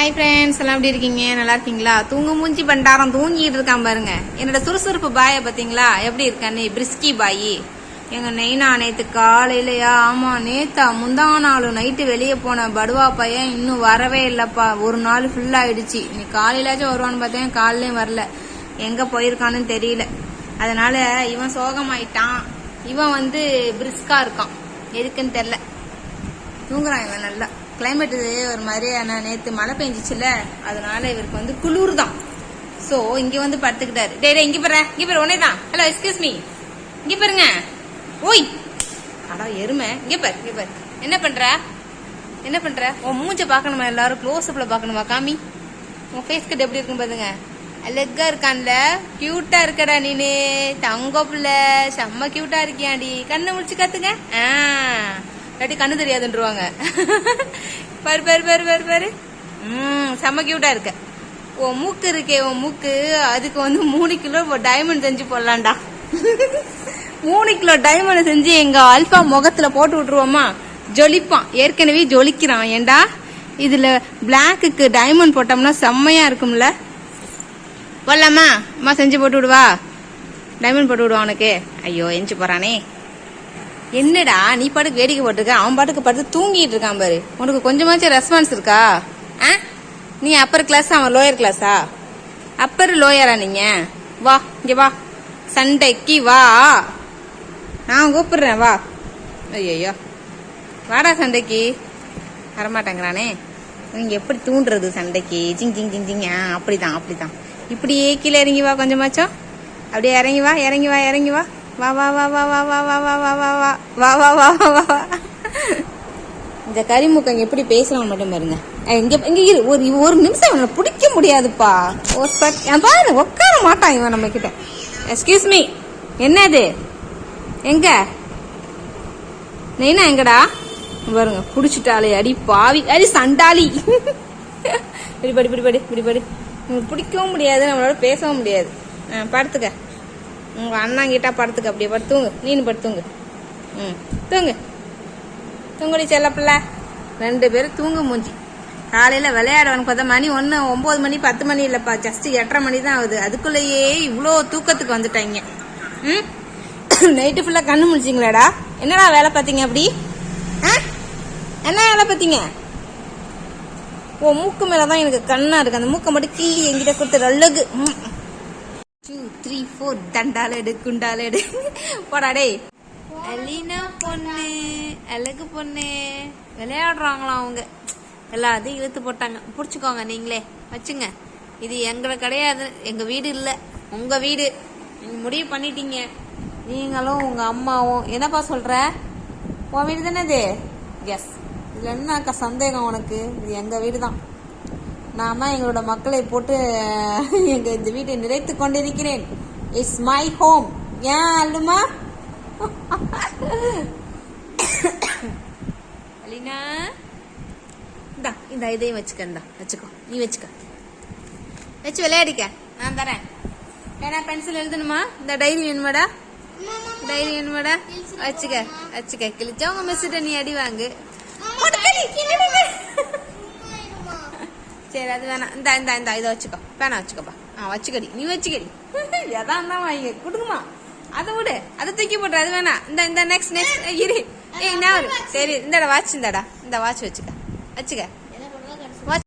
Hi friends எல்லாம் எப்படி இருக்கீங்க? நல்லா இருக்கீங்களா? தூங்கு மூஞ்சி பண்டாரம் தூங்கிட்டு இருக்கான் பாருங்க. என்னோட சுறுசுறுப்பு பாயை பார்த்தீங்களா? எப்படி இருக்கான்னு? பிரிஸ்கி பாயி. எங்க நெய்னா நேத்து காலையிலயா? ஆமா நேத்தா முந்தா நாள் நைட்டு வெளியே போன படுவா பையன் இன்னும் வரவே இல்லப்பா. ஒரு நாள் ஃபுல் ஆயிடுச்சு. நீ காலையிலாச்சும் வருவான்னு பார்த்தேன். காலையிலயும் வரல. எங்க போயிருக்கான்னு தெரியல. அதனால இவன் சோகமாயிட்டான். இவன் வந்து பிரிஸ்கா இருக்கான். எதுக்குன்னு தெரியல. தூங்குறான் இவன் நல்லா. கிளைமேட் ஒரு மாதிரியான நேத்து மழை பெஞ்சிச்சுல அதனால இவருக்கு வந்து குளிர் தான். சோ இங்க வந்து படுத்துக்கிட்டாரு. டேய் டே இங்க பாரு இங்க பாரு உனே தான். ஹலோ எக்ஸ்கியூஸ் மீ இங்க பாருங்க. ஓய். அடா எருமை. இங்க பாரு இங்க பாரு. என்ன பண்ற? என்ன பண்ற? உன் மூஞ்ச பாக்கணுமா எல்லாரும்? க்ளோஸ் அப்ல பாக்கணுமா காமி? உன் ஃபேஸ் கட் எப்படி இருக்கும் பாருங்க. அழகா இருக்கான்ல. கியூட்டா இருக்கடா நீனு. தங்க புள்ள. செம்ம கியூட்டா இருக்கியாடி கண்ணை முடிச்சு கத்துங்க ஆ. இல்லாட்டி கண்ணு தெரியாதுன்றவாங்க. பாரு பாரு பாரு பாரு பாரு. ம் செம்ம கியூட்டா இருக்க. உன் மூக்கு இருக்கே உன் மூக்கு. அதுக்கு வந்து மூணு கிலோ டைமண்ட் செஞ்சு போடலாம்டா. மூணு கிலோ டைமண்ட் செஞ்சு எங்க அல்பா முகத்துல போட்டு விட்டுருவோமா? ஜொலிப்பான். ஏற்கனவே ஜொலிக்கிறான். ஏண்டா? இதுல பிளாக்குக்கு டைமண்ட் போட்டோம்னா செம்மையா இருக்கும்ல. போடலாமா? அம்மா செஞ்சு போட்டு விடுவா. டைமண்ட் போட்டு விடுவா உனக்கு. ஐயோ எஞ்சி போறானே. என்னடா நீ பாட்டுக்கு வேடிக்கை போட்டிருக்க? அவன் பாட்டுக்கு படுத்து தூங்கிட்டு இருக்கான் பாரு. உனக்கு கொஞ்சமாச்சும் ரெஸ்பான்ஸ் இருக்கா? ஆ? நீ அப்பர் கிளாஸ் அவன் லோயர் கிளாஸா அப்பர் லோயரா நீங்க? வா இங்க வா. சண்டைக்கு வா. நான் கூப்பிடுறேன் வா. ஐயோ வாடா சண்டைக்கு. வரமாட்டேங்கிறானே. நீங்க எப்படி தூண்டுறது சண்டைக்கு? ஜிங் ஜிங் ஜிங் ஜிங். ஆ அப்படிதான் அப்படிதான். இப்படியே கீழே இறங்கி வா கொஞ்சமாச்சும். அப்படியே இறங்கி வா இறங்கி வா இறங்கி வா. வா வா வா வா வா வா வா வா வா வா வா வா வா வா வா வா இந்த கரிமுகம் எப்படி பேசுறான் மட்டும் பாருங்க அஹ் இங்க இங்க இரு ஒரு ஒரு நிமிஷம் இவனை பிடிக்க முடியாதுப்பா ஒரு பட் பாரு உட்கார மாட்டான் இவன் நம்ம கிட்ட எக்ஸ்கியூஸ் மீ என்னது எங்க நெய்னா எங்கடா பாருங்க பிடிச்சிட்டாலே அடி பாவி அடி சண்டாளி இப்படி படி இப்படி படி இப்படி படி உங்களுக்கு பிடிக்கவும் முடியாது நம்மளோட பேசவும் முடியாது ஆ, படுத்துக்க உங்க அண்ணன் கிட்ட படுத்துக்க அப்படியே படுத்துங்க நீனு படுத்துங்க ம் தூங்கு. தூங்குடி செல்ல பிள்ளை. ரெண்டு பேரும் தூங்க மூஞ்சி. காலையில் விளையாடுவானுக்கு பார்த்தா மணி ஒன்று ஒம்பது மணி பத்து மணி இல்லைப்பா. ஜஸ்ட் எட்டரை மணி தான் ஆகுது. அதுக்குள்ளேயே இவ்வளோ தூக்கத்துக்கு வந்துட்டாங்க. ம்? நைட்டு ஃபுல்லாக கண்ணு முடிச்சிங்களாடா என்னடா வேலை பார்த்தீங்க அப்படி? ஆ? என்ன வேலை பார்த்தீங்க? ஓ மூக்கு மேலே தான் எனக்கு கண்ணாக இருக்குது அந்த மூக்கை மட்டும் கிள்ளி எங்கிட்ட கொடுத்து அழகு டூ த்ரீ ஃபோர் தண்டால எடு குண்டால எடு. போடா டேய். அலீனா பொண்ணு அழகு பொண்ணு. விளையாடுறாங்களாம் அவங்க. எல்லாத்தையும் இழுத்து போட்டாங்க. பிடிச்சிக்கோங்க நீங்களே. வச்சுங்க. இது எங்களை கிடையாது. எங்க வீடு இல்லை. உங்க வீடு. நீங்க முடிவு பண்ணிட்டீங்க. நீங்களும் உங்க அம்மாவும். என்னப்பா சொல்ற? உன் வீடு தானே இது? எஸ் இதுல என்னக்கா சந்தேகம் உனக்கு? இது எங்க வீடு தான் நாம எங்களோட மக்களை போட்டு எங்க இந்த வீட்டை நிறைத்து கொண்டிருக்கிறேன். இட்ஸ் மை ஹோம் ஏன் அல்லுமா? அலினா? இந்தா இந்த இதையும் வச்சுக்க இந்தா வச்சுக்கோ. நீ வச்சுக்க. வச்சு விளையாடிக்க. நான் தரேன். வேணா பென்சில் எழுதணுமா? இந்த டைரி வேணுமாடா? டைரி வேணுமாடா? வச்சுக்க வச்சுக்க. கிழிச்சவங்க மிஸ்ஸிட்ட நீ அடி வாங்கு. சரி அது வேணாம். இந்த இந்த இந்த இதை வச்சுக்கோ. வேணாம் வச்சுக்கோப்பா ஆ வச்சுக்கடி. நீ வச்சுக்கடி. எதான் தான் வாங்க கொடுக்குமா? அதை விடு. அதை தூக்கி போட்டு அது வேணாம். இந்த இந்த நெக்ஸ்ட் நெக்ஸ்ட் இரு. ஏய் நான் சரி இந்தடா வாட்ச் இந்தடா. இந்த வாட்ச் வச்சுக்க. வச்சுக்க.